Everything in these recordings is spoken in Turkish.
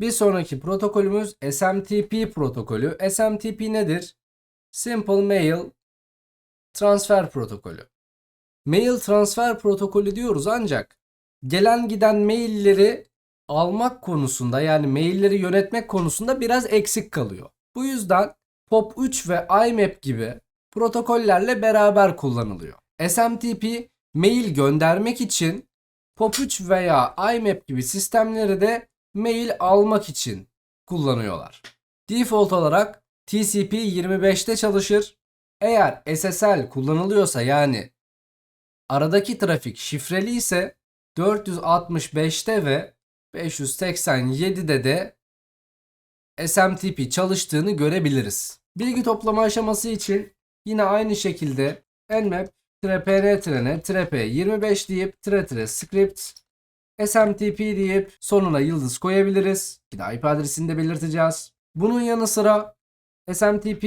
Bir sonraki protokolümüz SMTP protokolü. SMTP nedir? Simple Mail Transfer Protokolü. Mail Transfer Protokolü diyoruz ancak gelen giden mailleri almak konusunda yani mailleri yönetmek konusunda biraz eksik kalıyor. Bu yüzden POP3 ve IMAP gibi protokollerle beraber kullanılıyor. SMTP mail göndermek için POP3 veya IMAP gibi sistemleri de mail almak için kullanıyorlar. Default olarak TCP 25'te çalışır. Eğer SSL kullanılıyorsa yani aradaki trafik şifreli ise 465'te ve 587'de de SMTP çalıştığını görebiliriz. Bilgi toplama aşaması için yine aynı şekilde nmap pn p 25 deyip tire tire script SMTP deyip sonuna yıldız koyabiliriz. Bir de IP adresini de belirteceğiz. Bunun yanı sıra SMTP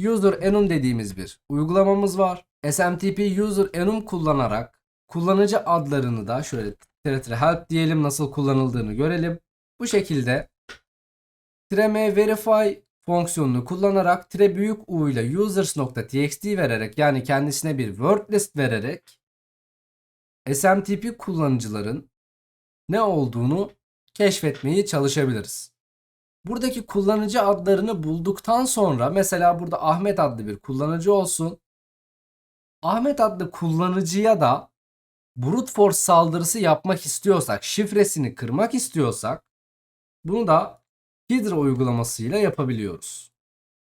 user enum dediğimiz bir uygulamamız var. SMTP user enum kullanarak kullanıcı adlarını da şöyle tire help diyelim nasıl kullanıldığını görelim. Bu şekilde tire verify fonksiyonunu kullanarak tire büyük u ile users.txt vererek yani kendisine bir word list vererek SMTP kullanıcıların ne olduğunu keşfetmeyi çalışabiliriz. Buradaki kullanıcı adlarını bulduktan sonra mesela burada Ahmet adlı bir kullanıcı olsun. Ahmet adlı kullanıcıya da brute force saldırısı yapmak istiyorsak, şifresini kırmak istiyorsak bunu da Hydra uygulamasıyla yapabiliyoruz.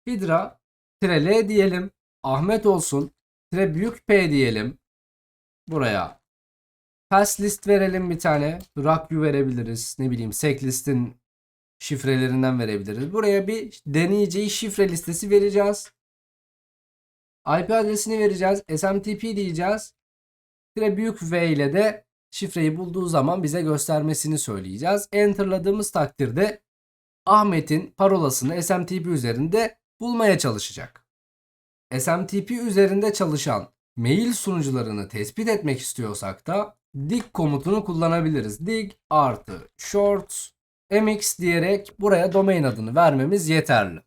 Hydra tire L diyelim. Ahmet olsun. Tire büyük P diyelim. Buraya pass list verelim bir tane. Rakyu verebiliriz. Ne bileyim sek listin şifrelerinden verebiliriz. Buraya bir deneyeceği şifre listesi vereceğiz. IP adresini vereceğiz. SMTP diyeceğiz. Tire büyük V ile de şifreyi bulduğu zaman bize göstermesini söyleyeceğiz. Enter'ladığımız takdirde Ahmet'in parolasını SMTP üzerinde bulmaya çalışacak. SMTP üzerinde çalışan mail sunucularını tespit etmek istiyorsak da dig komutunu kullanabiliriz. Dig artı short mx diyerek buraya domain adını vermemiz yeterli.